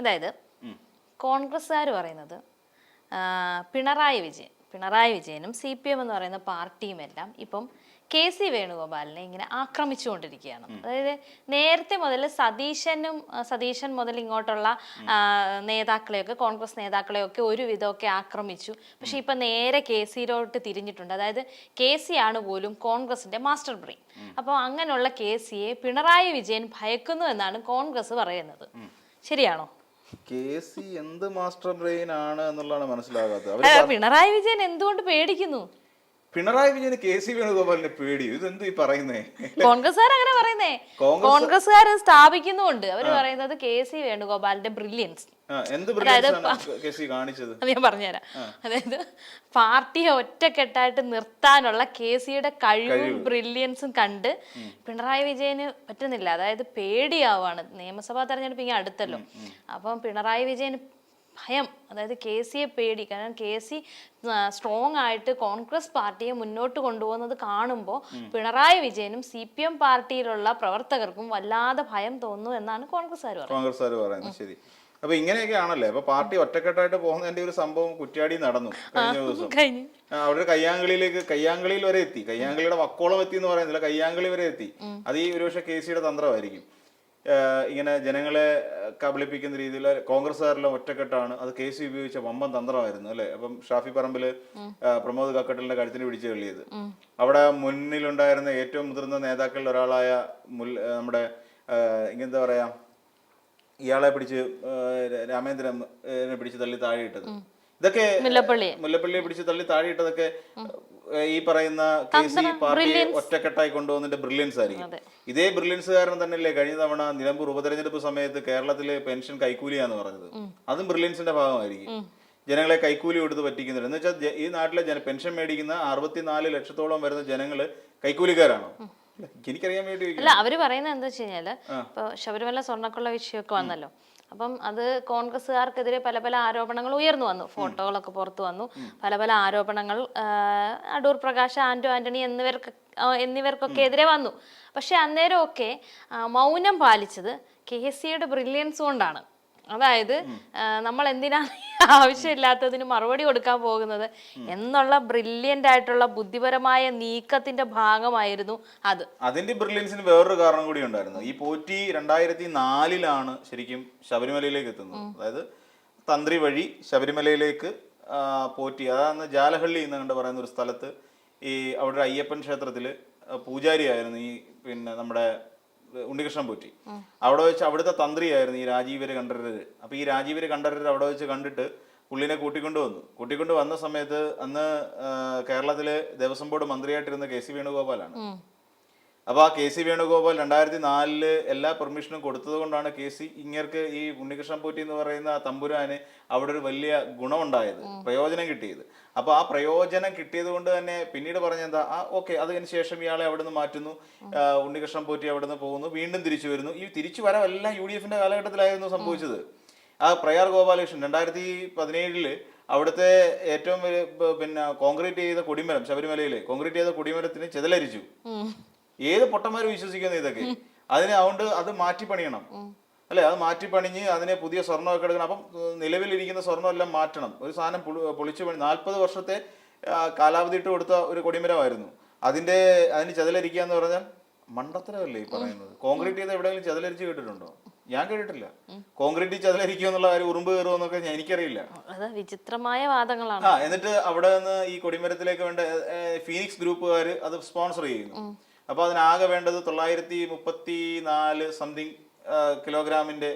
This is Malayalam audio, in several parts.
അതായത് കോൺഗ്രസ്സുകാർ പറയുന്നത് പിണറായി വിജയൻ പിണറായി വിജയനും സി പി എം എന്ന് പറയുന്ന പാർട്ടിയും എല്ലാം ഇപ്പം കെ സി വേണുഗോപാലിനെ ഇങ്ങനെ ആക്രമിച്ചുകൊണ്ടിരിക്കുകയാണ്. അതായത് നേരത്തെ മുതൽ സതീശനും സതീശൻ മുതൽ ഇങ്ങോട്ടുള്ള നേതാക്കളെയൊക്കെ കോൺഗ്രസ് നേതാക്കളെയൊക്കെ ഒരു വിധമൊക്കെ ആക്രമിച്ചു. പക്ഷെ ഇപ്പൊ നേരെ കെ സിയിലോട്ട് തിരിഞ്ഞിട്ടുണ്ട്. അതായത് കെ സി ആണ് പോലും കോൺഗ്രസിന്റെ മാസ്റ്റർ ബ്രെയിൻ. അപ്പോൾ അങ്ങനെയുള്ള കെ സിയെ പിണറായി വിജയൻ ഭയക്കുന്നു എന്നാണ് കോൺഗ്രസ് പറയുന്നത്. ശരിയാണോ? കെ സി എന്ത് മാസ്റ്റർ ബ്രെയിൻ ആണ് എന്നുള്ളതാണ് മനസ്സിലാകാത്തത്. പിണറായി വിജയൻ എന്തുകൊണ്ട് പേടിക്കുന്നു? പിണറായി വിജയന് കെ സി വേണുഗോപാലിനെ പേടിയോ? ഇതെന്ത് ഈ പറയുന്നേ? കോൺഗ്രസ്സുകാർ അങ്ങനെ പറയുന്നേ. കോൺഗ്രസ്- കോൺഗ്രസ്സുകാർ സ്ഥാപിക്കുന്നുണ്ട് അവർ പറയുന്നത് കെ സി വേണുഗോപാലിന്റെ ബ്രില്യൻസ് എന്ത് കെ സി കാണിച്ചത്? ഞാൻ പറഞ്ഞുതരാം. അതായത് പാർട്ടിയെ ഒറ്റക്കെട്ടായിട്ട് നിർത്താനുള്ള കെ സിയുടെ കഴിവും ബ്രില്യൻസും കണ്ട് പിണറായി വിജയന് പറ്റുന്നില്ല. അതായത് പേടിയാവാണ്. നിയമസഭാ തെരഞ്ഞെടുപ്പ് ഇങ്ങനെ അടുത്തല്ലോ. അപ്പം പിണറായി വിജയന് ഭയം. അതായത് കെ സിയെ പേടി. കാരണം കെ സി സ്ട്രോങ് ആയിട്ട് കോൺഗ്രസ് പാർട്ടിയെ മുന്നോട്ട് കൊണ്ടുപോകുന്നത് കാണുമ്പോൾ പിണറായി വിജയനും സി പി എം പാർട്ടിയിലുള്ള പ്രവർത്തകർക്കും വല്ലാതെ ഭയം തോന്നുന്നു എന്നാണ് കോൺഗ്രസ്സുകാർ പറയുന്നത്. കോൺഗ്രസ്സുകാർ പറയുന്നത്. ശരി. അപ്പൊ ഇങ്ങനെയൊക്കെ ആണല്ലേ? അപ്പൊ പാർട്ടി ഒറ്റക്കെട്ടായിട്ട് പോകുന്നതിന്റെ ഒരു സംഭവം കുറ്റ്യാടി നടന്നു കഴിഞ്ഞ ദിവസം. അവരുടെ കയ്യാങ്കളിയിലേക്ക് കയ്യാങ്കളിയിൽ വരെ എത്തി. കയ്യാങ്കളിയുടെ വക്കോളം എത്തി എന്ന് പറയുന്നില്ല. കയ്യാങ്കളി വരെ എത്തി. അത് ഈ ഒരുപക്ഷെ കെ സിയുടെ തന്ത്രമായിരിക്കും. ഇങ്ങനെ ജനങ്ങളെ കബളിപ്പിക്കുന്ന രീതിയിൽ കോൺഗ്രസ്സുകാരെല്ലാം ഒറ്റക്കെട്ടാണ്. അത് കെ സി ഉപയോഗിച്ച വമ്പൻ തന്ത്രമായിരുന്നു അല്ലെ? അപ്പം ഷാഫി പറമ്പിൽ പ്രമോദ് കക്കട്ടലിന്റെ കഴുത്തിന് പിടിച്ചു തള്ളിയത്. അവിടെ മുന്നിലുണ്ടായിരുന്ന ഏറ്റവും മുതിർന്ന നേതാക്കളിൽ ഒരാളായ മുൽ നമ്മുടെ ഇങ്ങനെന്താ പറയാ ഇയാളെ പിടിച്ച് രാമേന്ദ്രനെ പിടിച്ച് തള്ളി താഴെ ഇട്ടത് ഇതൊക്കെ മുല്ലപ്പള്ളി. മുല്ലപ്പള്ളിയെ പിടിച്ച് തള്ളി താഴെയിട്ടതൊക്കെ ഈ പറയുന്ന കെ സി പാർട്ടിയെ ഒറ്റക്കെട്ടായി കൊണ്ടുപോകുന്നതിന്റെ ബ്രില്യൻസ് ആയിരിക്കും. ഇതേ ബ്രില്യൻസ് കാരണം തന്നെയല്ലേ കഴിഞ്ഞ തവണ നിലമ്പൂർ ഉപതെരഞ്ഞെടുപ്പ് സമയത്ത് കേരളത്തിലെ പെൻഷൻ കൈക്കൂലിയാന്ന് പറഞ്ഞത്. അതും ബ്രില്യൻസിന്റെ ഭാഗമായിരിക്കും. ജനങ്ങളെ കൈക്കൂലി കൊടുത്ത് പറ്റിക്കുന്നുണ്ട്. എന്ന് വെച്ചാൽ ഈ നാട്ടിലെ ജന പെൻഷൻ മേടിക്കുന്ന അറുപത്തിനാല് ലക്ഷത്തോളം വരുന്ന ജനങ്ങൾ കൈക്കൂലിക്കാരാണോ? എനിക്കറിയാൻ വേണ്ടി. അല്ല അവർ പറയുന്നത് എന്താ വെച്ച് കഴിഞ്ഞാൽ ഇപ്പൊ ശബരിമല സ്വർണക്കുള്ള വിഷയമൊക്കെ വന്നല്ലോ. അപ്പം അത് കോൺഗ്രസ്സുകാർക്കെതിരെ പല പല ആരോപണങ്ങൾ ഉയർന്നു വന്നു. ഫോട്ടോകളൊക്കെ പുറത്തു വന്നു. പല പല ആരോപണങ്ങൾ അടൂർ പ്രകാശ് ആന്റോ ആന്റണി എന്നിവർക്ക് എന്നിവർക്കൊക്കെ എതിരെ വന്നു. പക്ഷെ അന്നേരമൊക്കെ മൗനം പാലിച്ചത് കെ എസ് സിയുടെ ബ്രില്യൻസ് കൊണ്ടാണ്. അതായത് നമ്മൾ എന്തിനാണ് ആവശ്യമില്ലാത്തതിന് മറുപടി കൊടുക്കാൻ പോകുന്നത്? എന്നുള്ള ബ്രില്യന്റ് ആയിട്ടുള്ള ബുദ്ധിപരമായ നീക്കത്തിന്റെ ഭാഗമായിരുന്നു അത്. അതിന്റെ ബ്രില്യൻസിന് വേറൊരു കാരണം കൂടി ഉണ്ടായിരുന്നു. ഈ പോറ്റി രണ്ടായിരത്തി നാലിലാണ് ശരിക്കും ശബരിമലയിലേക്ക് എത്തുന്നത്. അതായത് തന്ത്രി വഴി ശബരിമലയിലേക്ക് പോറ്റി അതാണ് ജാലഹള്ളി എന്ന് കണ്ട് പറയുന്ന ഒരു സ്ഥലത്ത് ഈ അവിടെ അയ്യപ്പൻ ക്ഷേത്രത്തിൽ പൂജാരിയായിരുന്നു ഈ പിന്നെ നമ്മുടെ ഉണ്ണികൃഷ്ണൻ പോറ്റി. അവിടെ വെച്ച് അവിടുത്തെ തന്ത്രിയായിരുന്നു ഈ രാജീവര് കണ്ഠരര് അപ്പൊ ഈ രാജീവര് കണ്ഠരര് അവിടെ വെച്ച് കണ്ടിട്ട് പുള്ളിനെ കൂട്ടിക്കൊണ്ട് വന്നു കൂട്ടിക്കൊണ്ട് വന്ന സമയത്ത് അന്ന് കേരളത്തിലെ ദേവസ്വം ബോർഡ് മന്ത്രിയായിട്ടിരുന്ന കെ സി വേണുഗോപാലാണ്. അപ്പൊ ആ കെ സി വേണുഗോപാൽ രണ്ടായിരത്തി നാലിൽ എല്ലാ പെർമിഷനും കൊടുത്തത് കൊണ്ടാണ് കെ സി ഇങ്ങർക്ക് ഈ ഉണ്ണികൃഷ്ണൻ പോറ്റി എന്ന് പറയുന്ന ആ തമ്പുരാന് അവിടെ ഒരു വലിയ ഗുണമുണ്ടായത് പ്രയോജനം കിട്ടിയത്. അപ്പൊ ആ പ്രയോജനം കിട്ടിയത് കൊണ്ട് തന്നെ പിന്നീട് പറഞ്ഞെന്താ ആ ഓക്കെ അതിന് ശേഷം ഇയാളെ അവിടെ നിന്ന് മാറ്റുന്നു ഉണ്ണികൃഷ്ണൻ പോറ്റി അവിടെ നിന്ന് പോകുന്നു വീണ്ടും തിരിച്ചു വരുന്നു. ഈ തിരിച്ചു വരവെല്ലാം യു ഡി എഫിന്റെ കാലഘട്ടത്തിലായിരുന്നു സംഭവിച്ചത്. ആ പ്രയാർ ഗോപാലകൃഷ്ണൻ രണ്ടായിരത്തി പതിനേഴിൽ അവിടുത്തെ ഏറ്റവും വലിയ പിന്നെ കോൺക്രീറ്റ് ചെയ്ത കൊടിമരം ശബരിമലയിലെ കോൺക്രീറ്റ് ചെയ്ത കൊടിമരത്തിന് ചെതലരിച്ചു. ഏത് പൊട്ടന്മാർ വിശ്വസിക്കുന്നു ഇതൊക്കെ? അതിനെ അതുകൊണ്ട് അത് മാറ്റി പണിയണം അല്ലെ? അത് മാറ്റി പണിഞ്ഞ് അതിനെ പുതിയ സ്വർണമൊക്കെ എടുക്കണം. അപ്പം നിലവിലിരിക്കുന്ന സ്വർണമെല്ലാം മാറ്റണം. ഒരു സാധനം പൊളിച്ചു പണി നാൽപ്പത് വർഷത്തെ കാലാവധി ഇട്ട് കൊടുത്ത ഒരു കൊടിമരമായിരുന്നു. അതിന്റെ അതിന് ചതിലരിക്കുക എന്ന് പറഞ്ഞാൽ മണ്ടത്തരമല്ലേ ഈ പറയുന്നത്? കോൺക്രീറ്റ് ചെയ്ത് എവിടെയെങ്കിലും ചതിലരിച്ച് കേട്ടിട്ടുണ്ടോ? ഞാൻ കേട്ടിട്ടില്ല. കോൺക്രീറ്റ് ചതിലരിക്കുക എന്നുള്ള കാര്യം ഉറുമ്പ് കയറുമെന്നൊക്കെ എനിക്കറിയില്ല. വിചിത്രമായ വാദങ്ങളാണ്. ആ എന്നിട്ട് അവിടെ നിന്ന് ഈ കൊടിമരത്തിലേക്ക് വേണ്ട ഫീനിക്സ് ഗ്രൂപ്പുകാർ അത് സ്പോൺസർ ചെയ്യുന്നു. അപ്പൊ അതിനാകെ വേണ്ടത് തൊള്ളായിരത്തി മുപ്പത്തി നാല് സംതിങ് കിലോഗ്രാമിന്റെ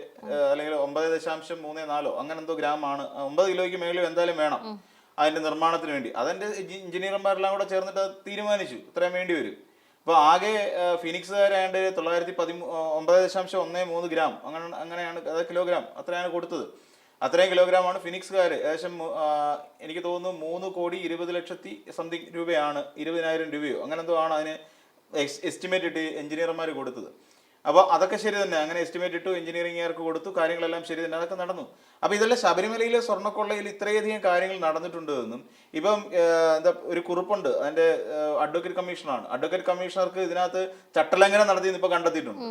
അല്ലെങ്കിൽ ഒമ്പത് ദശാംശം മൂന്ന് നാലോ അങ്ങനെ എന്തോ ഗ്രാം ആണ്. ഒമ്പത് കിലോയ്ക്ക് മേളിൽ എന്തായാലും വേണം അതിന്റെ നിർമ്മാണത്തിന് വേണ്ടി. അതെന്റെ എഞ്ചിനീയർമാരെല്ലാം കൂടെ ചേർന്നിട്ട് അത് തീരുമാനിച്ചു. ഇത്രയും വേണ്ടി വരും. അപ്പൊ ആകെ ആ, ഫിനിക്സുകാരാണ്ട് തൊള്ളായിരത്തി പതിമൂ ഒമ്പത് ദശാംശം ഒന്ന് മൂന്ന് ഗ്രാം അങ്ങനെ അങ്ങനെയാണ് അത് കിലോഗ്രാം അത്രയാണ് കൊടുത്തത്. അത്രയും കിലോഗ്രാമാണ് ഫിനിക്സുകാർ ഏകദേശം എനിക്ക് തോന്നുന്നു മൂന്ന് കോടി ഇരുപത് ലക്ഷത്തി സംതിങ് രൂപയാണ് ഇരുപതിനായിരം രൂപയോ അങ്ങനെ എന്തോ ആണ് അതിന് എസ്റ്റിമേറ്റ് ഇട്ട് എഞ്ചിനീയർമാർ കൊടുത്തത്. അപ്പോൾ അതൊക്കെ ശരി തന്നെ. അങ്ങനെ എസ്റ്റിമേറ്റ് ഇട്ടു എഞ്ചിനീയറിംഗുകാർക്ക് കൊടുത്തു കാര്യങ്ങളെല്ലാം ശരി തന്നെ. അതൊക്കെ നടന്നു. അപ്പോൾ ഇതെല്ലാം ശബരിമലയിലെ സ്വർണക്കൊള്ളയിൽ ഇത്രയധികം കാര്യങ്ങൾ നടന്നിട്ടുണ്ട് എന്നും ഇപ്പം എന്താ ഒരു കുറിപ്പുണ്ട്. അതിന്റെ അഡ്വക്കേറ്റ് കമ്മീഷനാണ് അഡ്വക്കേറ്റ് കമ്മീഷണർക്ക് ഇതിനകത്ത് ചട്ടലംഘനം നടത്തിയെന്ന് ഇപ്പോൾ കണ്ടെത്തിയിട്ടുണ്ട്.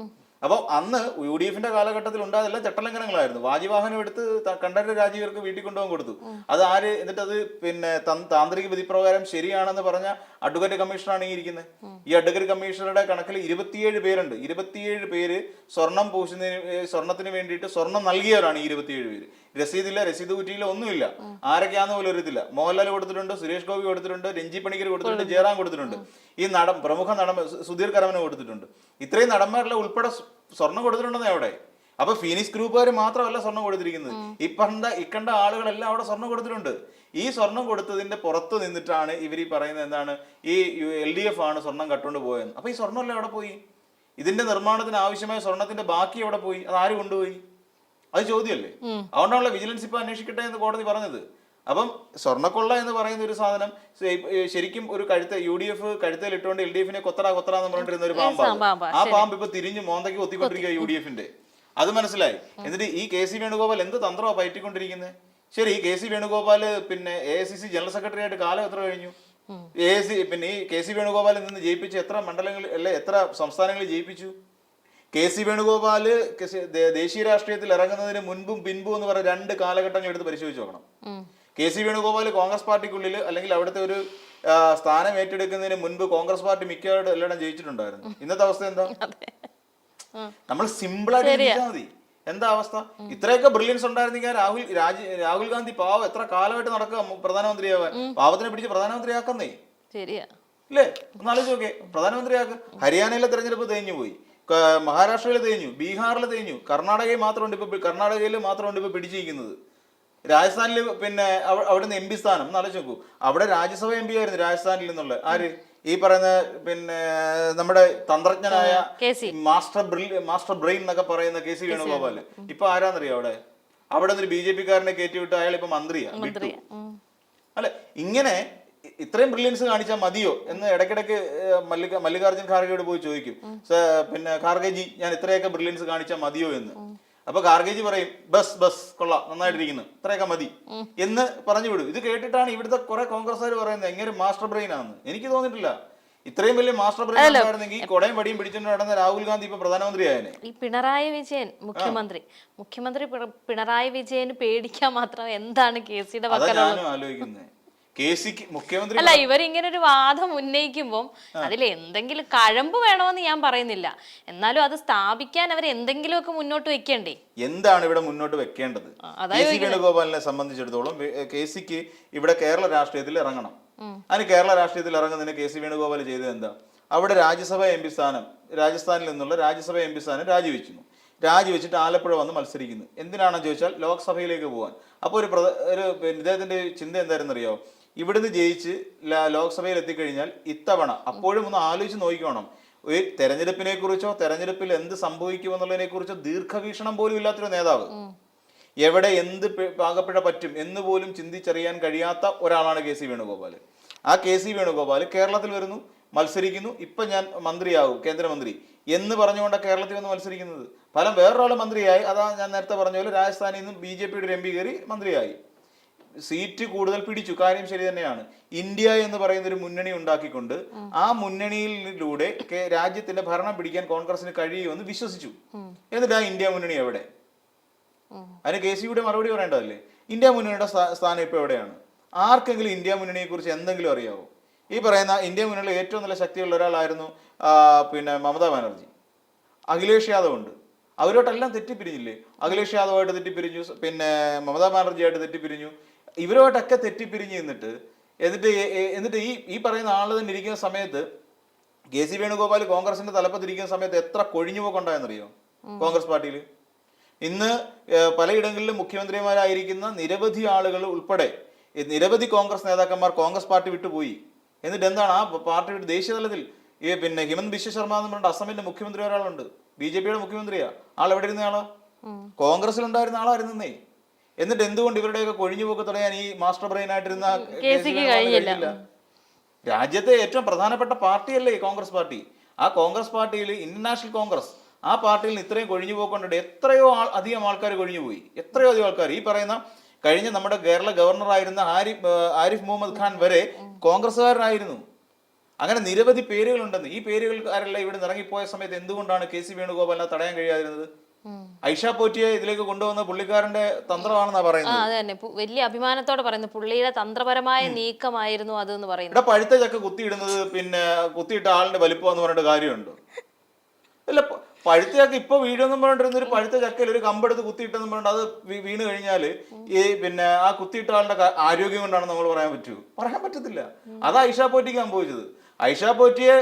അപ്പോൾ അന്ന് യു ഡി എഫിന്റെ കാലഘട്ടത്തിൽ ഉണ്ടായതെല്ലാം ചട്ടലംഘനങ്ങളായിരുന്നു. വാജിവാഹനം എടുത്ത് ത- രാജീവർക്ക് വീട്ടിൽ കൊണ്ടുപോകാൻ കൊടുത്തു. അത് ആര് എന്നിട്ട് അത് പിന്നെ താന്ത്രിക വിധിപ്രകാരം ശരിയാണെന്ന് പറഞ്ഞ അഡ്വക്കേറ്റ് കമ്മീഷണറാണ് ഈ ഇരിക്കുന്നത് ഈ അഡ്വക്കേറ്റ് കമ്മീഷണറുടെ കണക്കിൽ ഇരുപത്തിയേഴ് പേരുണ്ട്. ഇരുപത്തിയേഴ് പേര് സ്വർണം പൂശുന്നതിന് സ്വർണത്തിന് വേണ്ടിയിട്ട് സ്വർണം നൽകിയവരാണ് ഈ ഇരുപത്തിയേഴ് പേര്. രസീതില്ല രസീത് കുറ്റിയില്ല ഒന്നുമില്ല. ആരൊക്കെയാന്ന് പോലും അറിയത്തില്ല. മോഹൻലാൽ കൊടുത്തിട്ടുണ്ട് സുരേഷ് ഗോപി കൊടുത്തിട്ടുണ്ട് രഞ്ജി പണിക്കർ കൊടുത്തിട്ടുണ്ട് ജയറാം കൊടുത്തിട്ടുണ്ട്. ഈ നടൻ പ്രമുഖ നടൻ സുധീർ കരമന കൊടുത്തിട്ടുണ്ട്. ഇത്രയും നടന്മാരെല്ലാം ഉൾപ്പെടെ സ്വർണം സ്വർണം കൊടുത്തിട്ടുണ്ടെന്ന് അവിടെ. അപ്പൊ ഫീനിക്സ് ഗ്രൂപ്പുകാർ മാത്രമല്ല സ്വർണം കൊടുത്തിരിക്കുന്നത്. ഇപ്പണ്ട ഇക്കണ്ട ആളുകളെല്ലാം അവിടെ സ്വർണം കൊടുത്തിട്ടുണ്ട്. ഈ സ്വർണം കൊടുത്തതിന്റെ പുറത്ത് നിന്നിട്ടാണ് ഇവർ ഈ പറയുന്നത് എന്താണ് ഈ എൽ ഡി എഫ് ആണ് സ്വർണം കട്ടുകൊണ്ട് പോയെന്ന്. അപ്പൊ ഈ സ്വർണമല്ല അവിടെ പോയി? ഇതിന്റെ നിർമ്മാണത്തിന് ആവശ്യമായ സ്വർണത്തിന്റെ ബാക്കി എവിടെ പോയി? അത് ആര് കൊണ്ടുപോയി? അത് ചോദ്യമല്ലേ? അതുകൊണ്ടാണല്ലോ വിജിലൻസ് ഇപ്പൊ അന്വേഷിക്കട്ടെ എന്ന് കോടതി പറഞ്ഞത്. അപ്പം സ്വർണക്കൊള്ള എന്ന് പറയുന്ന ഒരു സാധനം ശരിക്കും ഒരു കഴുത്ത യു ഡി എഫ് കഴുത്തയിൽ ഇട്ടുകൊണ്ട് എൽ ഡി എഫിനെ കൊത്തറ കൊത്തറ എന്ന് പറഞ്ഞിരുന്ന ഒരു പാമ്പാണ്. ആ പാമ്പ് ഇപ്പൊ തിരിഞ്ഞ് മോന്തയ്ക്ക് ഒത്തിക്കൊണ്ടിരിക്കുക യു ഡി എഫിന്റെ. അത് മനസ്സിലായി. എന്നിട്ട് ഈ കെ സി വേണുഗോപാൽ എന്ത് തന്ത്രമാണ് പയറ്റിക്കൊണ്ടിരിക്കുന്നത് ശരി ഈ കെ സി വേണുഗോപാൽ പിന്നെ A C C general secretary ആയിട്ട് കാലം എത്ര കഴിഞ്ഞു? എ സി പിന്നെ ഈ കെ സി വേണുഗോപാലിൽ നിന്ന് ജയിപ്പിച്ച് എത്ര മണ്ഡലങ്ങളിൽ അല്ലെ എത്ര സംസ്ഥാനങ്ങളിൽ ജയിപ്പിച്ചു? കെ സി വേണുഗോപാൽ ദേശീയ രാഷ്ട്രീയത്തിൽ ഇറങ്ങുന്നതിന് മുൻപും പിൻപും എന്ന് പറഞ്ഞ രണ്ട് കാലഘട്ടങ്ങൾ എടുത്ത് പരിശോധിച്ച് നോക്കണം. കെ സി വേണുഗോപാൽ കോൺഗ്രസ് പാർട്ടിക്കുള്ളിൽ അല്ലെങ്കിൽ അവിടുത്തെ ഒരു സ്ഥാനം ഏറ്റെടുക്കുന്നതിന് മുൻപ് കോൺഗ്രസ് പാർട്ടി മിക്കവാറും എല്ലാം ജയിച്ചിട്ടുണ്ടായിരുന്നു. ഇന്നത്തെ അവസ്ഥ എന്താ? നമ്മൾ സിമ്പിൾ ആയിട്ട് ചിന്തിച്ചാൽ മതി. എന്താ അവസ്ഥ? ഇത്രയൊക്കെ ബ്രില്യൻസ് ഉണ്ടായിരുന്നെങ്കിൽ രാഹുൽ രാജ് രാഹുൽ ഗാന്ധി പാവം എത്ര കാലമായിട്ട് നടക്കുക പ്രധാനമന്ത്രിയാവാൻ. പാവത്തിനെ പിടിച്ച് പ്രധാനമന്ത്രിയാക്കുന്നേ. ശരിയാ. ഇല്ലേ? ഒന്ന് ആലോചിച്ച് നോക്കേ പ്രധാനമന്ത്രിയാക്ക് ഹരിയാനയിലെ തെരഞ്ഞെടുപ്പ് തേഞ്ഞു പോയി മഹാരാഷ്ട്രയിൽ തേഞ്ഞു ബീഹാറിൽ തേഞ്ഞു കർണാടകയിൽ മാത്രമുണ്ട് ഇപ്പൊ കർണാടകയിൽ മാത്രമുണ്ട് ഇപ്പൊ പിടിച്ചിരിക്കുന്നത്. രാജസ്ഥാനിൽ പിന്നെ അവിടെ അവിടുന്ന് എം പി സ്ഥാനം ഒന്ന് ആലോചിച്ച് നോക്കൂ അവിടെ രാജ്യസഭ എം പി ആയിരുന്നു രാജസ്ഥാനിൽ നിന്നുള്ള. ആര്? ഈ പറയുന്ന പിന്നെ നമ്മുടെ തന്ത്രജ്ഞനായ മാസ്റ്റർ മാസ്റ്റർ ബ്രെയിൻ എന്നൊക്കെ പറയുന്ന കെ സി വേണുഗോപാൽ ഇപ്പൊ ആരാന്നറിയോ അവിടെ? അവിടെ നിന്ന് ബി ജെ പിക്കാരനെ കയറ്റിവിട്ട് അയാൾ ഇപ്പൊ മന്ത്രിയാ വിട്ടു. അല്ലെ ഇങ്ങനെ ഇത്രയും ബ്രില്യൻസ് കാണിച്ചാൽ മതിയോ? എന്ന് ഇടയ്ക്കിടയ്ക്ക് മല്ലിക മല്ലികാർജുൻ ഖാർഗെയോട് പോയി ചോദിക്കും. പിന്നെ ഖാർഗെജി ഞാൻ ഇത്രയൊക്കെ ബ്രില്യൻസ് കാണിച്ചാൽ മതിയോ എന്ന്. അപ്പൊ ഖാർഗെജി പറയും ബസ് ബസ് കൊള്ളാം നന്നായിട്ടിരിക്കുന്നു. ഇത്രയൊക്കെ മതി. എന്ന് പറഞ്ഞു വിടും. ഇത് കേട്ടിട്ടാണ് ഇവിടുത്തെ കുറെ കോൺഗ്രസ്സുകാർ പറയുന്നത് എങ്ങനെ മാസ്റ്റർ ബ്രെയിൻ ആണെന്ന്. എനിക്ക് തോന്നിയിട്ടില്ല. ഇത്രയും വലിയ മാസ്റ്റർ ബ്രെയിൻ ഉണ്ടായിരുന്നെങ്കിൽ ഈ കൊടയും വടിയും പിടിച്ചുകൊണ്ട് നടന്ന രാഹുൽ ഗാന്ധി ഇപ്പൊ പ്രധാനമന്ത്രി ആയനെ. ഈ പിണറായി വിജയൻ മുഖ്യമന്ത്രി. മുഖ്യമന്ത്രി പിണറായി വിജയന് പേടിക്കാൻ മാത്രം എന്താണ് കെ സിയുടെ അതാ ആലോചിക്കുന്നത് കെ സിക്ക് മുഖ്യമന്ത്രി അല്ല ഇവരിങ്ങനെ ഒരു വാദം ഉന്നയിക്കുമ്പോൾ അതിൽ എന്തെങ്കിലും കഴമ്പ് വേണമെന്ന് ഞാൻ പറയുന്നില്ല. എന്നാലും അത് സ്ഥാപിക്കാൻ അവർ എന്തെങ്കിലുമൊക്കെ മുന്നോട്ട് വെക്കേണ്ടേ? എന്താണ് ഇവിടെ മുന്നോട്ട് വെക്കേണ്ടത്? കെ സി വേണുഗോപാലിനെ സംബന്ധിച്ചിടത്തോളം കെ സിക്ക് ഇവിടെ കേരള രാഷ്ട്രീയത്തിൽ ഇറങ്ങണം. അതിന് കേരള രാഷ്ട്രീയത്തിൽ ഇറങ്ങുന്നതിന് കെ സി വേണുഗോപാൽ ചെയ്തത് എന്താ? അവിടെ രാജ്യസഭ എം പി സ്ഥാനം രാജസ്ഥാനിൽ നിന്നുള്ള രാജ്യസഭ എം പി സ്ഥാനം രാജിവെച്ചു രാജിവെച്ചിട്ട് ആലപ്പുഴ വന്ന് മത്സരിക്കുന്നു. എന്തിനാണെന്ന് ചോദിച്ചാൽ ലോക്സഭയിലേക്ക് പോകാൻ അപ്പോൾ ഒരു ഒരു ഇദ്ദേഹത്തിന്റെ ചിന്ത എന്തായിരുന്നു അറിയോ ഇവിടുന്ന് ജയിച്ച് ലോക്സഭയിൽ എത്തിക്കഴിഞ്ഞാൽ ഇത്തവണ അപ്പോഴും ഒന്ന് ആലോചിച്ച് നോക്കിക്കോണം. ഒരു തെരഞ്ഞെടുപ്പിനെ കുറിച്ചോ തെരഞ്ഞെടുപ്പിൽ എന്ത് സംഭവിക്കുമെന്നുള്ളതിനെ കുറിച്ചോ ദീർഘവീക്ഷണം പോലും ഇല്ലാത്തൊരു നേതാവ്. എവിടെ എന്ത് പാകപ്പിഴ പറ്റും എന്ന് പോലും ചിന്തിച്ചറിയാൻ കഴിയാത്ത ഒരാളാണ് കെ സി വേണുഗോപാൽ ആ കെ സി വേണുഗോപാൽ കേരളത്തിൽ വരുന്നു മത്സരിക്കുന്നു ഇപ്പം ഞാൻ മന്ത്രിയാകും കേന്ദ്രമന്ത്രി എന്ന് പറഞ്ഞുകൊണ്ടാണ് കേരളത്തിൽ വന്ന് മത്സരിക്കുന്നത്. ഫലം വേറൊരാൾ മന്ത്രിയായി അതാ ഞാൻ നേരത്തെ പറഞ്ഞ പോലെ രാജസ്ഥാനിൽ നിന്നും ബി ജെ പിയുടെ ഒരു എം പി കയറി മന്ത്രിയായി. സീറ്റ് കൂടുതൽ പിടിച്ചു. കാര്യം ശരി തന്നെയാണ്. ഇന്ത്യ എന്ന് പറയുന്ന ഒരു മുന്നണി ഉണ്ടാക്കിക്കൊണ്ട് ആ മുന്നണിയിലൂടെ രാജ്യത്തിന്റെ ഭരണം പിടിക്കാൻ കോൺഗ്രസിന് കഴിയുമെന്ന് വിശ്വസിച്ചു. എന്നിട്ട് ആ ഇന്ത്യ മുന്നണി എവിടെ? അതിന് കെ സിയുടെ മറുപടി പറയേണ്ടതല്ലേ? ഇന്ത്യ മുന്നണിയുടെ സ്ഥാനം ഇപ്പോൾ എവിടെയാണ്? ആർക്കെങ്കിലും ഇന്ത്യ മുന്നണിയെ കുറിച്ച് എന്തെങ്കിലും അറിയാവോ? ഈ പറയുന്ന ഇന്ത്യ മുന്നണിയിലെ ഏറ്റവും നല്ല ശക്തിയുള്ള ഒരാളായിരുന്നു പിന്നെ മമതാ ബാനർജി. അഖിലേഷ് യാദവ് ഉണ്ട്. അവരോട്ടെല്ലാം തെറ്റിപ്പിരിഞ്ഞില്ലേ? അഖിലേഷ് യാദവായിട്ട് തെറ്റിപ്പിരിഞ്ഞു പിന്നെ മമതാ ബാനർജിയായിട്ട് തെറ്റിപ്പിരിഞ്ഞു. ഇവരോട്ടൊക്കെ തെറ്റിപ്പിരിഞ്ഞ് നിന്നിട്ട് എന്നിട്ട് എന്നിട്ട് ഈ ഈ പറയുന്ന ആൾ തന്നെ ഇരിക്കുന്ന സമയത്ത് കെ സി വേണുഗോപാൽ കോൺഗ്രസിന്റെ തലപ്പത്തിരിക്കുന്ന സമയത്ത് എത്ര കൊഴിഞ്ഞുപോക്കുണ്ടായെന്നറിയോ കോൺഗ്രസ് പാർട്ടിയിൽ ഇന്ന് പലയിടങ്ങളിലും മുഖ്യമന്ത്രിമാരായിരിക്കുന്ന നിരവധി ആളുകൾ ഉൾപ്പെടെ നിരവധി കോൺഗ്രസ് നേതാക്കന്മാർ കോൺഗ്രസ് പാർട്ടി വിട്ടുപോയി എന്നിട്ട് എന്താണ് ആ പാർട്ടി വിട്ട് ദേശീയ തലത്തിൽ? ഈ പിന്നെ ഹിമന്ത് ബിശ്വ ശർമ്മ എന്ന് പറഞ്ഞിട്ട് അസമിന്റെ മുഖ്യമന്ത്രി ഒരാളുണ്ട്. ബി ജെ പിയുടെ മുഖ്യമന്ത്രിയാ. ആൾ എവിടെ ഇരുന്ന ആളാ? കോൺഗ്രസിൽ ഉണ്ടായിരുന്ന ആളായിരുന്നേ. എന്നിട്ട് എന്തുകൊണ്ട് ഇവരുടെയൊക്കെ കൊഴിഞ്ഞുപോക്ക് തടയാൻ ഈ മാസ്റ്റർ വേണുഗോപാലിന് കഴിഞ്ഞില്ല. രാജ്യത്തെ ഏറ്റവും പ്രധാനപ്പെട്ട പാർട്ടിയല്ലേ ഈ കോൺഗ്രസ് പാർട്ടി. ആ കോൺഗ്രസ് പാർട്ടിയിൽ ഇന്റർനാഷണൽ കോൺഗ്രസ് ആ പാർട്ടിയിൽ നിന്ന് ഇത്രയും കൊഴിഞ്ഞു പോയിക്കൊണ്ടിട്ട് എത്രയോ ആൾ അധികം ആൾക്കാർ കൊഴിഞ്ഞുപോയി. എത്രയോ അധികം ആൾക്കാർ. ഈ പറയുന്ന കഴിഞ്ഞ നമ്മുടെ കേരള ഗവർണറായിരുന്ന ആരിഫ് ഏഹ് ആരിഫ് മുഹമ്മദ് ഖാൻ വരെ കോൺഗ്രസ്സുകാരനായിരുന്നു. അങ്ങനെ നിരവധി പേരുകളുണ്ടെന്ന്. ഈ പേരുകൾക്കാരെല്ലാം ഇവിടെ ഇറങ്ങിപ്പോയ സമയത്ത് എന്തുകൊണ്ടാണ് കെ സി വേണുഗോപാലിനെ തടയാൻ കഴിയാതിരുന്നത്. ഐഷ പോറ്റിയെ ഇതിലേക്ക് കൊണ്ടുവന്ന പുള്ളിക്കാരന്റെ തന്ത്രമാണെന്നാ പറയുന്നത്. അതെ തന്നെ വലിയ അഭിമാനത്തോടെ പറയുന്നു. പുള്ളിയുടെ തന്ത്രപരമായ നീക്കമായിരുന്നു അത് എന്ന് പറയുന്നത് ഇവിടെ പഴുത്ത ചക്ക കുത്തിയിടുന്നത് പിന്നെ കുത്തിയിട്ട ആളിന്റെ വലിപ്പം എന്ന് പറഞ്ഞിട്ട് കാര്യമുണ്ടോ? അല്ല പഴുത്ത ചക്ക ഇപ്പൊ വീഴെന്നും പറഞ്ഞിട്ട് ഒരു പഴുത്ത ചക്കയിൽ ഒരു കമ്പെടുത്ത് കുത്തിയിട്ടെന്ന് പറഞ്ഞിട്ട് അത് വീണ് കഴിഞ്ഞാൽ ഈ പിന്നെ ആ കുത്തിയിട്ട ആളുടെ ആരോഗ്യം കൊണ്ടാണ് നമ്മൾ പറയാൻ പറ്റൂ. പറയാൻ പറ്റത്തില്ല. അതാ ഐഷ പോറ്റിക്ക് സംഭവിച്ചത്. ഐഷ പോറ്റിയെ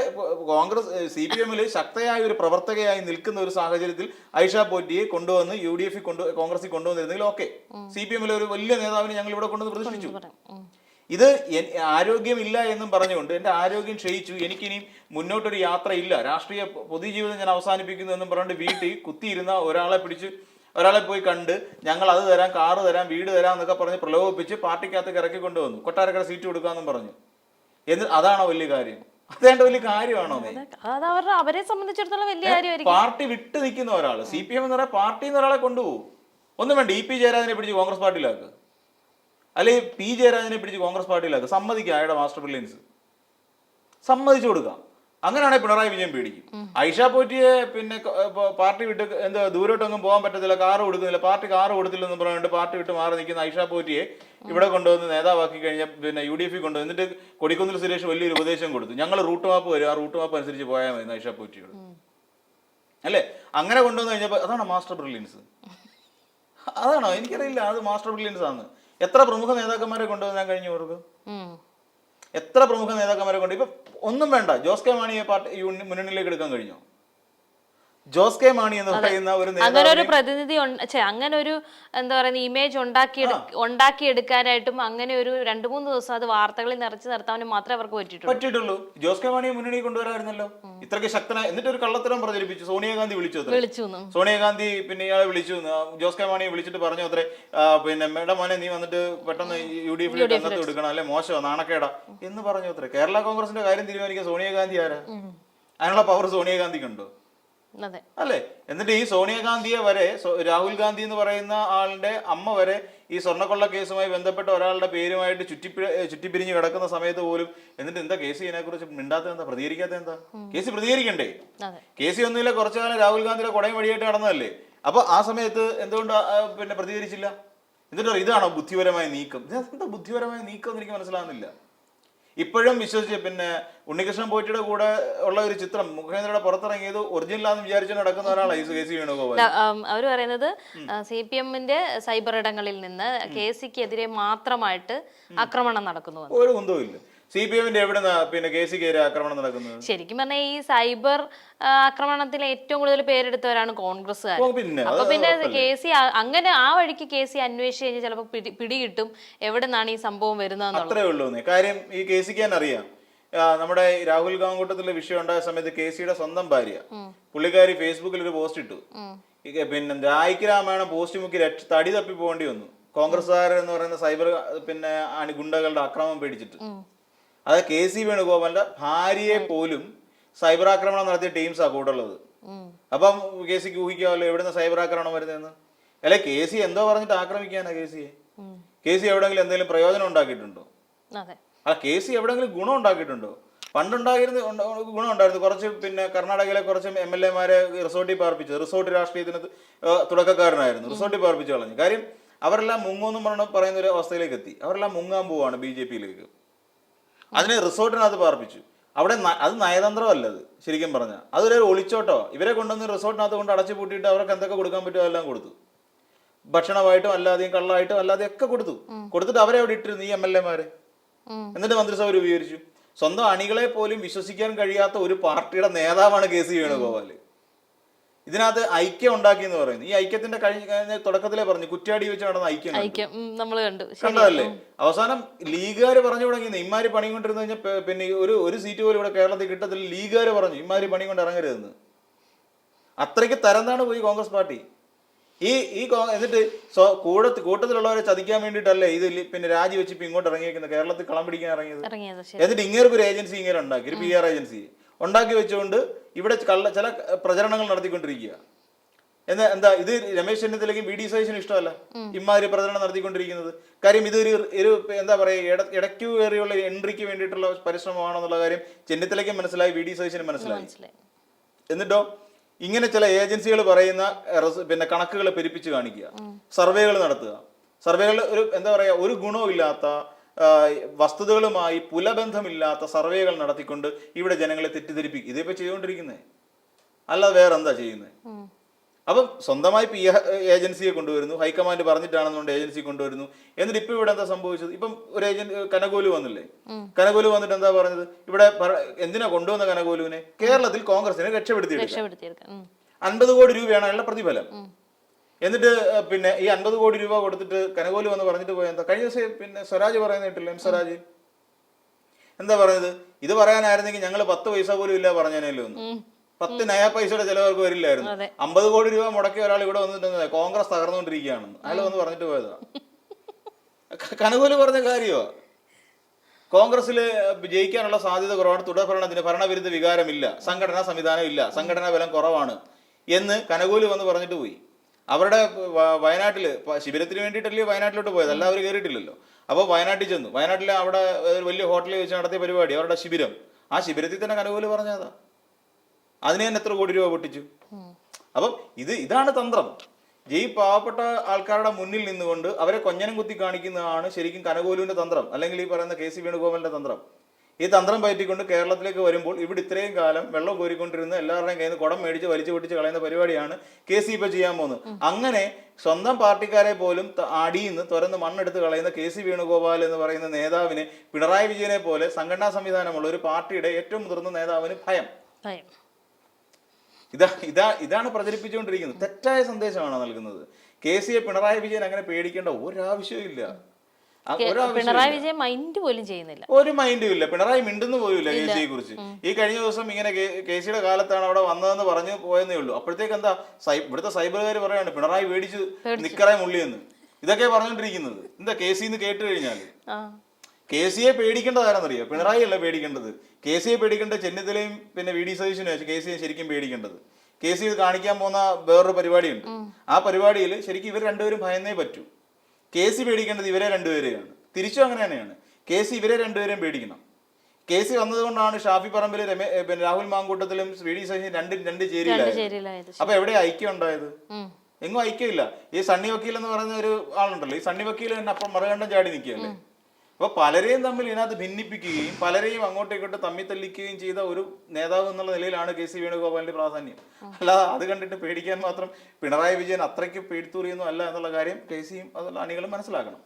കോൺഗ്രസ് സി പി എമ്മിൽ ശക്തയായ ഒരു പ്രവർത്തകയായി നിൽക്കുന്ന ഒരു സാഹചര്യത്തിൽ ഐഷ പോറ്റിയെ കൊണ്ടുവന്ന് യു ഡി എഫിൽ കൊണ്ടു കോൺഗ്രസിൽ കൊണ്ടുവന്നിരുന്നെങ്കിൽ ഓക്കെ. സി പി എമ്മിലെ ഒരു വലിയ നേതാവിനെ ഞങ്ങൾ ഇവിടെ കൊണ്ടുവന്ന് പ്രതിഷ്ഠിച്ചു. ഇത് ആരോഗ്യമില്ല എന്നും പറഞ്ഞുകൊണ്ട് എന്റെ ആരോഗ്യം ക്ഷയിച്ചു എനിക്കിനി മുന്നോട്ടൊരു യാത്രയില്ല. രാഷ്ട്രീയ പൊതുജീവിതം ഞാൻ അവസാനിപ്പിക്കുന്നു എന്നും പറഞ്ഞുകൊണ്ട് വീട്ടിൽ കുത്തിയിരുന്ന ഒരാളെ പിടിച്ച് ഒരാളെ പോയി കണ്ട് ഞങ്ങൾ അത് തരാം കാറ് തരാം വീട് തരാം എന്നൊക്കെ പറഞ്ഞ് പ്രലോഭിപ്പിച്ച് പാർട്ടിക്കകത്ത് ഇറക്കി കൊണ്ടുവന്നു. കൊട്ടാരക്കര സീറ്റ് കൊടുക്കാമെന്നും പറഞ്ഞു. എന്ന് അതാണോ വലിയ കാര്യം? അതേണ്ട വലിയ കാര്യമാണോ അത് അവരുടെ അവരെ സംബന്ധിച്ചിടത്തോളം വലിയ കാര്യമായിരിക്കും. പാർട്ടി വിട്ട് നിൽക്കുന്ന ഒരാൾ സി പി എം എന്ന് പറയാൻ പാർട്ടിയിൽ നിന്ന് ഒരാളെ കൊണ്ടുപോകും. ഒന്നും വേണ്ട ഇ പി ജയരാജനെ പിടിച്ച് കോൺഗ്രസ് പാർട്ടിയിലാക്കുക അല്ലെങ്കിൽ പി ജയരാജനെ പിടിച്ച് കോൺഗ്രസ് പാർട്ടിയിലാക്കുക സമ്മതിക്കുക അയാളുടെ മാസ്റ്റർ ബില്യൻസ് സമ്മതിച്ചു കൊടുക്കാം. അങ്ങനെയാണെങ്കിൽ പിണറായി വിജയൻ പേടിക്കും. ഐഷ പോറ്റിയെ പിന്നെ പാർട്ടി വിട്ട് എന്താ ദൂരോട്ടൊന്നും പോകാൻ പറ്റത്തില്ല കാറ് കൊടുക്കുന്നില്ല പാർട്ടി കാറ് കൊടുത്തില്ലെന്ന് പറഞ്ഞുകൊണ്ട് പാർട്ടി വിട്ട് മാറി നിൽക്കുന്ന ഐഷ പോറ്റിയെ ഇവിടെ കൊണ്ടുവന്ന് നേതാവാക്കി കഴിഞ്ഞ പിന്നെ യു ഡി എഫിൽ കൊണ്ടുവന്ന് എന്നിട്ട് കൊടിക്കുന്നിൽ സുരേഷ് വലിയൊരു ഉപദേശം കൊടുത്തു. ഞങ്ങൾ റൂട്ട് മാപ്പ് വരും ആ റൂട്ട് മാപ്പ് അനുസരിച്ച് പോയാൽ മതി ഐഷ പോറ്റിയോട്. അല്ലേ? അങ്ങനെ കൊണ്ടുവന്ന് കഴിഞ്ഞപ്പോൾ അതാണ് മാസ്റ്റർ ബ്രില്യൻസ്? അതാണോ? എനിക്കറിയില്ല അത് മാസ്റ്റർ ബ്രില്യൻസ് ആണ് എത്ര പ്രമുഖ നേതാക്കന്മാരെ കൊണ്ടുവന്നാൻ കഴിഞ്ഞു അവർക്ക്. എത്ര പ്രമുഖ നേതാക്കന്മാരെ കൊണ്ട് ഇപ്പൊ ഒന്നും വേണ്ട. ജോസ് കെ മാണിയെ പാർട്ടി മുന്നണിയിലേക്ക് എടുക്കാൻ കഴിഞ്ഞോ? ജോസ് കെ മാണി എന്ന് പറയുന്ന ഒരു അങ്ങനെ ഒരു പ്രതിനിധി അങ്ങനെ ഒരു എന്താ പറയുന്ന ഇമേജ് ഉണ്ടാക്കി ഉണ്ടാക്കിയെടുക്കാനായിട്ടും അങ്ങനെ ഒരു രണ്ടു മൂന്ന് ദിവസം അത് വാർത്തകളിൽ നിറച്ചു നിർത്താനും മാത്രമേ അവർക്ക് പറ്റിയിട്ടുള്ളൂ. പറ്റിയിട്ടുള്ളൂ. ജോസ് കെ മാണിയെ മുന്നണി കൊണ്ടുവരാമായിരുന്നല്ലോ. ഇത്രയ്ക്ക് ശക്തനായ എന്നിട്ട് ഒരു കള്ളത്തരം പ്രചരിപ്പിച്ചു. സോണിയാഗാന്ധി വിളിച്ചു. വിളിച്ചു. സോണിയാഗാന്ധി പിന്നെ ഇയാളെ വിളിച്ചു. ജോസ് കെ മാണിയെ വിളിച്ചിട്ട് പറഞ്ഞു അത്രേ പിന്നെ മേഡം മോനെ നീ വന്നിട്ട് പെട്ടെന്ന് യു ഡി എഫിൽ എടുക്കണം അല്ലെ? മോശം നാണക്കേടാ എന്ന് പറഞ്ഞു അത്രേ. കേരള കോൺഗ്രസിന്റെ കാര്യം തീരുമാനിക്കാൻ സോണിയാഗാന്ധി ആരാ? അതിനുള്ള പവർ സോണിയാഗാന്ധിക്ക് ഉണ്ടോ അതെ അല്ലേ? എന്നിട്ട് ഈ സോണിയാഗാന്ധിയെ വരെ രാഹുൽ ഗാന്ധി എന്ന് പറയുന്ന ആളുടെ അമ്മ വരെ ഈ സ്വർണക്കൊള്ള കേസുമായി ബന്ധപ്പെട്ട ഒരാളുടെ പേരുമായിട്ട് ചുറ്റിപ്പി ചുറ്റിപ്പിരിഞ്ഞ് കിടക്കുന്ന സമയത്ത് പോലും എന്നിട്ട് എന്താ കേസ് ഇതിനെ കുറിച്ച് മിണ്ടാത്ത എന്താ പ്രതികരിക്കാത്ത എന്താ കേസ് പ്രതികരിക്കണ്ടേ? കേസ് ഒന്നുമില്ല കുറച്ചു കാലം രാഹുൽ ഗാന്ധിയുടെ കുടയും വഴിയായിട്ട് നടന്നതല്ലേ? അപ്പൊ ആ സമയത്ത് എന്തുകൊണ്ട് പിന്നെ പ്രതികരിച്ചില്ല? എന്നിട്ട് ഇതാണോ ബുദ്ധിപരമായ നീക്കം? ഇതെന്താ ബുദ്ധിപരമായ നീക്കം എന്ന് എനിക്ക് മനസ്സിലാകുന്നില്ല ഇപ്പോഴും വിശ്വസിച്ച് പിന്നെ ഉണ്ണികൃഷ്ണൻ പോയിട്ടിയുടെ കൂടെ ഉള്ള ഒരു ചിത്രം മുഖേന്ദ്രയുടെ പുറത്തിറങ്ങിയത് ഒറിജിനൽ ആണെന്ന് വിചാരിച്ചു നടക്കുന്ന ഒരാളാണ് കെ സി വേണുഗോപാൽ. അവർ പറയുന്നത് സി പി എമ്മിന്റെ സൈബർ ഇടങ്ങളിൽ നിന്ന് കെ സിക്കെതിരെ മാത്രമായിട്ട് ആക്രമണം നടക്കുന്നു. ഒരു കുന്തവും ഇല്ല സി പി എമ്മിന്റെ എവിടെ പിന്നെ കെ സി കയറി ആക്രമണം നടക്കുന്നത്? ശരിക്കും പറഞ്ഞാൽ ഈ സൈബർ ആക്രമണത്തിൽ ഏറ്റവും കൂടുതൽ പേരെടുത്തവരാണ് കോൺഗ്രസ്സുകാർ അപ്പൊ പിന്നെ കെ സി അങ്ങനെ ആ വഴിക്ക് കെ സി അന്വേഷിച്ച് കഴിഞ്ഞാൽ ചിലപ്പോൾ പിടി പിടികിട്ടും എവിടെ നിന്നാണ് ഈ സംഭവം വരുന്നത് അത്രേ ഉള്ളൂ. കാര്യം ഈ കെ സിക്ക് ഞാൻ അറിയാം. നമ്മുടെ രാഹുൽ ഗാങ്കൂട്ടത്തിലെ വിഷയം ഉണ്ടായ സമയത്ത് കെ സിയുടെ സ്വന്തം ഭാര്യ പുള്ളിക്കാരി ഫേസ്ബുക്കിൽ ഒരു പോസ്റ്റ് ഇട്ടു പിന്നെ രായിക്ക് രാമായണം പോസ്റ്റ് മുക്കി തടി തപ്പി പോകേണ്ടി വന്നു. കോൺഗ്രസ്സുകാരൻ എന്ന് പറയുന്ന സൈബർ പിന്നെ ഗുണ്ടകളുടെ അക്രമം പേടിച്ചിട്ട്. അത് കെ സി വേണുഗോപാലിന്റെ ഭാര്യയെ പോലും സൈബർ ആക്രമണം നടത്തിയ ടീംസാ കൂടെ ഉള്ളത് അപ്പം കെ സിക്ക് ഊഹിക്കാമല്ലോ എവിടുന്ന് സൈബർ ആക്രമണം വരുന്നതെന്ന്? അല്ലെ കെ സി എന്തോ പറഞ്ഞിട്ട് ആക്രമിക്കാനാ കെ സിയെ. കെ സി എവിടെങ്കിലും എന്തെങ്കിലും പ്രയോജനം ഉണ്ടാക്കിയിട്ടുണ്ടോ? അതെ. ആ കെ സി എവിടെങ്കിലും ഗുണം ഉണ്ടാക്കിയിട്ടുണ്ടോ? പണ്ടുണ്ടായിരുന്ന ഗുണം ഉണ്ടായിരുന്നു. കുറച്ച് പിന്നെ കർണാടകയിലെ കുറച്ച് എം എൽ എമാരെ റിസോർട്ടിൽ പാർപ്പിച്ചു റിസോർട്ട് രാഷ്ട്രീയത്തിന് തുടക്കക്കാരനായിരുന്നു. റിസോർട്ടിൽ പാർപ്പിച്ചു കളഞ്ഞു. കാര്യം അവരെല്ലാം മുങ്ങുമെന്നും പറഞ്ഞ പറയുന്ന ഒരു അവസ്ഥയിലേക്ക് എത്തി. അവരെല്ലാം മുങ്ങാൻ പോവാണ് ബി ജെ പിയിലേക്ക്. അതിനെ റിസോർട്ടിനകത്ത് പാർപ്പിച്ചു. അവിടെ അത് നയതന്ത്രമല്ല അത് ശരിക്കും പറഞ്ഞാൽ അതൊരു ഒളിച്ചോട്ടോ. ഇവരെ കൊണ്ടുവന്ന് റിസോർട്ടിനകത്ത് കൊണ്ട് അടച്ചു പൂട്ടിയിട്ട് അവർക്ക് എന്തൊക്കെ കൊടുക്കാൻ പറ്റുമോ എല്ലാം കൊടുത്തു. ഭക്ഷണമായിട്ടും അല്ലാതെയും കള്ളായിട്ടും അല്ലാതെയും ഒക്കെ കൊടുത്തു. കൊടുത്തിട്ട് അവരെ അവിടെ ഇട്ടിരുന്നു ഈ എം എൽ എമാരെ. എന്നിട്ട് മന്ത്രിസഭ രൂപീകരിച്ചു. സ്വന്തം അണികളെ പോലും വിശ്വസിക്കാൻ കഴിയാത്ത ഒരു പാർട്ടിയുടെ നേതാവാണ് കെ സി വേണുഗോപാൽ. ഇതിനകത്ത് ഐക്യം ഉണ്ടാക്കി എന്ന് പറയുന്നത് ഈ ഐക്യത്തിന്റെ കഴിഞ്ഞ തുടക്കത്തിലേ പറഞ്ഞു കുറ്റാടി വെച്ച് നടന്ന ഐക്യം. ഐക്യം നമ്മൾ കണ്ടു. കണ്ടതല്ലേ? അവസാനം ലീഗുകാർ പറഞ്ഞു തുടങ്ങി ഇമാര് പണി കൊണ്ടിരുന്നു കഴിഞ്ഞാൽ പിന്നെ ഒരു ഒരു സീറ്റ് പോലും ഇവിടെ കേരളത്തിൽ കിട്ടത്തില്ല ലീഗുകാർ പറഞ്ഞു ഇമാര് പണി കൊണ്ട് ഇറങ്ങരുതെന്ന്. അത്രയ്ക്ക് തരംതാണ് പോയി കോൺഗ്രസ് പാർട്ടി. ഈ ഈ എന്നിട്ട് സ്വ- കൂടെ കൂട്ടത്തിലുള്ളവരെ ചതിക്കാൻ വേണ്ടിയിട്ടല്ലേ ഇത് പിന്നെ പിന്നെ രാജിവെച്ച് ഇപ്പൊ ഇങ്ങോട്ട് ഇറങ്ങിയിരിക്കുന്നത് കേരളത്തിൽ കളം പിടിക്കാൻ ഇറങ്ങിയത്? എന്നിട്ട് ഇങ്ങനെ ഒരു ഏജൻസി ഇങ്ങനെ ഉണ്ടാക്കി ഒരു പി ആർ ഏജൻസി. ഉണ്ടാക്കി വെച്ചുകൊണ്ട് ഇവിടെ കള്ള ചില പ്രചരണങ്ങൾ നടത്തിക്കൊണ്ടിരിക്കുക. എന്താ എന്താ ഇത് രമേശ് ചെന്നിത്തലയ്ക്കും വി ഡി സതീശനും ഇഷ്ടമല്ല? ഇമാതിരി പ്രചരണം നടത്തിക്കൊണ്ടിരിക്കുന്നത്. കാര്യം ഇതൊരു ഒരു എന്താ പറയുക ഇട ഇടയ്ക്കു കയറിയുള്ള എൻട്രിക്ക് വേണ്ടിയിട്ടുള്ള പരിശ്രമമാണെന്നുള്ള കാര്യം ചെന്നിത്തലയ്ക്കും മനസ്സിലായി വി ഡി സതീശനും മനസ്സിലായി. എന്നിട്ടോ ഇങ്ങനെ ചില ഏജൻസികൾ പറയുന്ന പിന്നെ കണക്കുകൾ പെരുപ്പിച്ച് കാണിക്കുക. സർവേകൾ നടത്തുക. സർവേകൾ ഒരു എന്താ പറയുക ഒരു ഗുണവും ഇല്ലാത്ത വസ്തുതകളുമായി പുലബന്ധമില്ലാത്ത സർവേകൾ നടത്തിക്കൊണ്ട് ഇവിടെ ജനങ്ങളെ തെറ്റിദ്ധരിപ്പിക്കും. ഇതിപ്പോ ചെയ്തുകൊണ്ടിരിക്കുന്നത് അല്ലാതെ വേറെ എന്താ ചെയ്യുന്നത്. അപ്പം സ്വന്തമായി പി ഏജൻസിയെ കൊണ്ടുവരുന്നു. ഹൈക്കമാൻഡ് പറഞ്ഞിട്ടാണെന്നുണ്ട് ഏജൻസി കൊണ്ടുവരുന്നു. എന്നിട്ട് ഇപ്പൊ ഇവിടെ എന്താ സംഭവിച്ചത്? ഇപ്പം ഒരു ഏജന്റ് കനകോലു വന്നില്ലേ? കനകോലു വന്നിട്ട് എന്താ പറഞ്ഞത്? ഇവിടെ എന്തിനാ കൊണ്ടുവന്ന കനകോലുവിനെ? കേരളത്തിൽ കോൺഗ്രസിനെ രക്ഷപ്പെടുത്തി. അൻപത് കോടി രൂപയാണ് അയാളുടെ പ്രതിഫലം. എന്നിട്ട് പിന്നെ ഈ അൻപത് കോടി രൂപ കൊടുത്തിട്ട് കനകോലി വന്ന് പറഞ്ഞിട്ട് പോയ എന്താ? കഴിഞ്ഞ ദിവസം പിന്നെ സ്വരാജ് പറയുന്ന കേട്ടില്ല എം സ്വരാജ്? എന്താ പറയുന്നത്? ഇത് പറയാനായിരുന്നെങ്കിൽ ഞങ്ങൾ പത്ത് പൈസ പോലും ഇല്ല പറഞ്ഞേനല്ലോ ഒന്ന് പത്ത് നയ പൈസയുടെ ചിലവർക്ക് വരില്ലായിരുന്നു. അമ്പത് കോടി രൂപ മുടക്കി ഒരാൾ ഇവിടെ വന്നിട്ട് കോൺഗ്രസ് തകർന്നുകൊണ്ടിരിക്കുകയാണെന്ന് അയാൾ വന്ന് പറഞ്ഞിട്ട് പോയതാ. കനകോലി പറഞ്ഞ കാര്യമോ കോൺഗ്രസിൽ ജയിക്കാനുള്ള സാധ്യത കുറവാണ്. തുടർഭരണത്തിന് ഭരണവിരുദ്ധ വികാരമില്ല. സംഘടനാ സംവിധാനം ഇല്ല. സംഘടനാ ബലം കുറവാണ് എന്ന് കനകോലി വന്ന് പറഞ്ഞിട്ട് പോയി. അവരുടെ വയനാട്ടിൽ ശിബിരത്തിന് വേണ്ടിയിട്ടല്ലേ വയനാട്ടിലോട്ട് പോയത്. അല്ല അവർ കയറിയിട്ടില്ലല്ലോ അപ്പോൾ വയനാട്ടിൽ ചെന്നു. വയനാട്ടിൽ അവിടെ ഒരു വലിയ ഹോട്ടലിൽ വെച്ച് നടത്തിയ പരിപാടി അവരുടെ ശിബിരം. ആ ശിബിരത്തിൽ തന്നെ കനകോൽ പറഞ്ഞതാ അതിന് തന്നെ എത്ര കോടി രൂപ പൊട്ടിച്ചു. അപ്പം ഇത് ഇതാണ് തന്ത്രം. ജയ് പാവപ്പെട്ട ആൾക്കാരുടെ മുന്നിൽ നിന്നുകൊണ്ട് അവരെ കൊഞ്ഞനം കുത്തി കാണിക്കുന്നതാണ് ശരിക്കും കനകോലുവിന്റെ തന്ത്രം. അല്ലെങ്കിൽ ഈ പറയുന്ന കെ സി വേണുഗോപാലിന്റെ തന്ത്രം. ഈ തന്ത്രം പയറ്റിക്കൊണ്ട് കേരളത്തിലേക്ക് വരുമ്പോൾ ഇവിടെ ഇത്രയും കാലം വെള്ളം കോരിക്കൊണ്ടിരുന്ന എല്ലാവരുടെയും കയ്യിൽ നിന്ന് കുടം മേടിച്ച് വലിച്ചു പൊട്ടിച്ച് കളയുന്ന പരിപാടിയാണ് കെ സി ഇപ്പൊ ചെയ്യാൻ പോകുന്നത്. അങ്ങനെ സ്വന്തം പാർട്ടിക്കാരെ പോലും അടിയിന്ന് തുറന്ന് മണ്ണെടുത്ത് കളയുന്ന കെ സി വേണുഗോപാൽ എന്ന് പറയുന്ന നേതാവിന് പിണറായി വിജയനെ പോലെ സംഘടനാ സംവിധാനമുള്ള ഒരു പാർട്ടിയുടെ ഏറ്റവും മുതിർന്ന നേതാവിന് ഭയം. ഇതാ ഇതാ ഇതാണ് പ്രചരിപ്പിച്ചുകൊണ്ടിരിക്കുന്നത്. തെറ്റായ സന്ദേശമാണ് നൽകുന്നത്? കെ സിയെ പിണറായി വിജയൻ അങ്ങനെ പേടിക്കേണ്ട ഒരാവശ്യവും ഇല്ല പിണറായി വിജയൻ മൈൻഡ് പോലും ചെയ്യുന്നില്ല. ഒരു മൈൻഡും ഇല്ല. പിണറായി മിണ്ടുന്നു പോയില്ല കെ സിയെ കുറിച്ച് ഈ കഴിഞ്ഞ ദിവസം ഇങ്ങനെ കെ സിയുടെ കാലത്താണ് അവിടെ വന്നതെന്ന് പറഞ്ഞു പോയെന്നേ ഉള്ളൂ. അപ്പോഴത്തേക്ക് എന്താ? ഇവിടുത്തെ സൈബറുകാർ പറയാണ് പിണറായി മേടിച്ച് നിക്കറായി മുള്ളിയെന്ന്. ഇതൊക്കെ പറഞ്ഞുകൊണ്ടിരിക്കുന്നത് എന്താ കെ സിന്ന് കേട്ട് കഴിഞ്ഞാൽ കെ സിയെ പേടിക്കേണ്ടത് ആരാന്നറിയോ? പിണറായി അല്ല പേടിക്കേണ്ടത്. കെ സിയെ പേടിക്കേണ്ട ചെന്നിത്തലയും പിന്നെ വി ഡി സതീശനും കെ സിയെ ശരിക്കും പേടിക്കേണ്ടത്. കെ സി കാണിക്കാൻ പോകുന്ന വേറൊരു പരിപാടിയുണ്ട്. ആ പരിപാടിയിൽ ശരിക്കും ഇവർ രണ്ടുപേരും ഭയന്നേ പറ്റൂ. കെ സി പേടിക്കേണ്ടത് ഇവരെ രണ്ടുപേരെയാണ്. തിരിച്ചും അങ്ങനെ തന്നെയാണ്. കെ സി ഇവരെ രണ്ടുപേരെയും പേടിക്കണം. കെ സി വന്നതുകൊണ്ടാണ് ഷാഫി പറമ്പിൽ പിന്നെ രാഹുൽ മാങ്കൂട്ടത്തിലും വി ഡി സഹി രണ്ട് രണ്ട് ചേരിയിലായത്. ചേരിയിലായത് അപ്പൊ എവിടെ ഐക്യം ഉണ്ടായത്? എങ്ങും ഐക്യമില്ല. ഈ സണ്ണി വക്കീൽ എന്ന് പറയുന്ന ഒരു ആളുണ്ടല്ലോ. ഈ സണ്ണി വക്കീൽ തന്നെ അപ്പം മറുകണ്ഠം ചാടി നിൽക്കുകയല്ലേ? അപ്പൊ പലരെയും തമ്മിൽ ഇതിനകത്ത് ഭിന്നിപ്പിക്കുകയും പലരെയും അങ്ങോട്ടും ഇങ്ങോട്ടും തമ്മിൽ തല്ലിക്കുകയും ചെയ്ത ഒരു നേതാവ് എന്നുള്ള നിലയിലാണ് കെ സി വേണുഗോപാലിന്റെ പ്രാധാന്യം. അല്ലാതെ അത് കണ്ടിട്ട് പേടിക്കാൻ മാത്രം പിണറായി വിജയൻ അത്രയ്ക്ക് പേടിത്തൂറിയൊന്നും അല്ല എന്നുള്ള കാര്യം കെ സിയും അതുള്ള അണികളും മനസ്സിലാക്കണം.